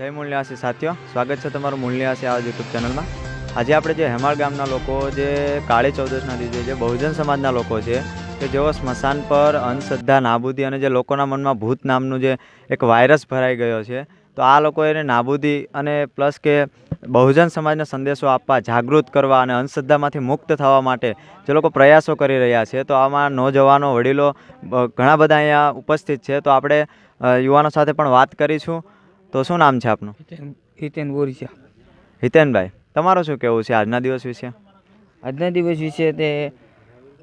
જય મૂલ્યાસી સાથીઓ, સ્વાગત છે તમારું મૂલ્યાસી આવાજ યુટ્યુબ ચેનલમાં. આજે આપણે જે હેમાળ ગામના લોકો, જે કાળી ચૌદશના દીધે જે બહુજન સમાજના લોકો છે, કે જેઓ સ્મશાન પર અંધશ્રદ્ધા, નાબૂદી અને જે લોકોના મનમાં ભૂત નામનું જે એક વાયરસ ભરાઈ ગયો છે, તો આ લોકો એને નાબૂદી અને પ્લસ કે બહુજન સમાજને સંદેશો આપવા, જાગૃત કરવા અને અંધશ્રદ્ધામાંથી મુક્ત થવા માટે જે લોકો પ્રયાસો કરી રહ્યા છે, તો આમાં નોજવાનો વડીલો ઘણા બધા અહીંયા ઉપસ્થિત છે, તો આપણે યુવાનો સાથે પણ વાત કરીશું. તો શું નામ છે આપનું? હિતેન બોરીચા હિતેનભાઈ તમારું શું કહેવું છે આજના દિવસ વિશે? આજના દિવસ વિશે તે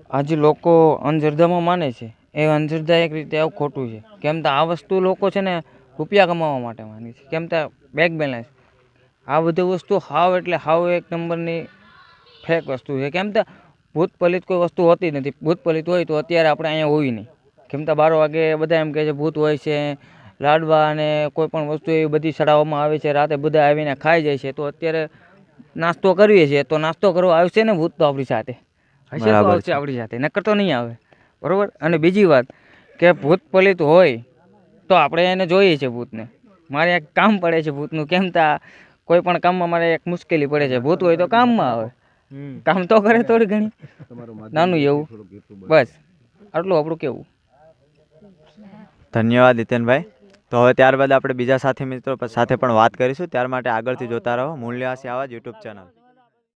આજે લોકો અંધશ્રદ્ધામાં માને છે. એ અંધશ્રદ્ધા એક રીતે આવું ખોટું છે. કેમ તો આ વસ્તુ લોકો છે ને રૂપિયા કમાવા માટે માને છે. કેમ તો બેક બેલેન્સ આ બધી વસ્તુ હાવ એટલે હાવ એક નંબરની ફેક વસ્તુ છે. કેમ તો ભૂત પલિત કોઈ વસ્તુ હોતી નથી. ભૂત પલિત હોય તો અત્યારે આપણે અહીંયા હોય નહીં. કેમ તો બાર વાગે બધા એમ કહે છે ભૂત હોય છે લાડવા અને કોઈ પણ વસ્તુ એવી બધી ચડાવવામાં આવે છે રાતે બધા આવીને ખાઈ જાય છે તો અત્યારે નાસ્તો કરીએ છીએ તો નાસ્તો કરવા આવશે ને ભૂત તો આપણી સાથે? હશે તો આવશે આપણી સાથે નક્કર તો નહીં આવે. બરાબર? અને બીજી વાત કે ભૂત પલિત હોય તો આપણે એને જોઈએ છે ભૂતને. મારે એક કામ પડે છે ભૂતનું કેમ તા કોઈ પણ કામમાં મારે એક મુશ્કેલી પડે છે. ભૂત હોય તો કામમાં આવે. કામ તો કરે થોડી ઘણી. નાનું એવું. બસ. આટલું આપણું કેવું? ધન્યવાદ હિતેનભાઈ તો હવે ત્યારબાદ આપણે બીજા સાથી મિત્રો સાથે પણ વાત કરીશું. ત્યાર માટે આગળથી જોતા રહો. મૂલ્યવાસી આવાજ યુટ્યુબ ચેનલ.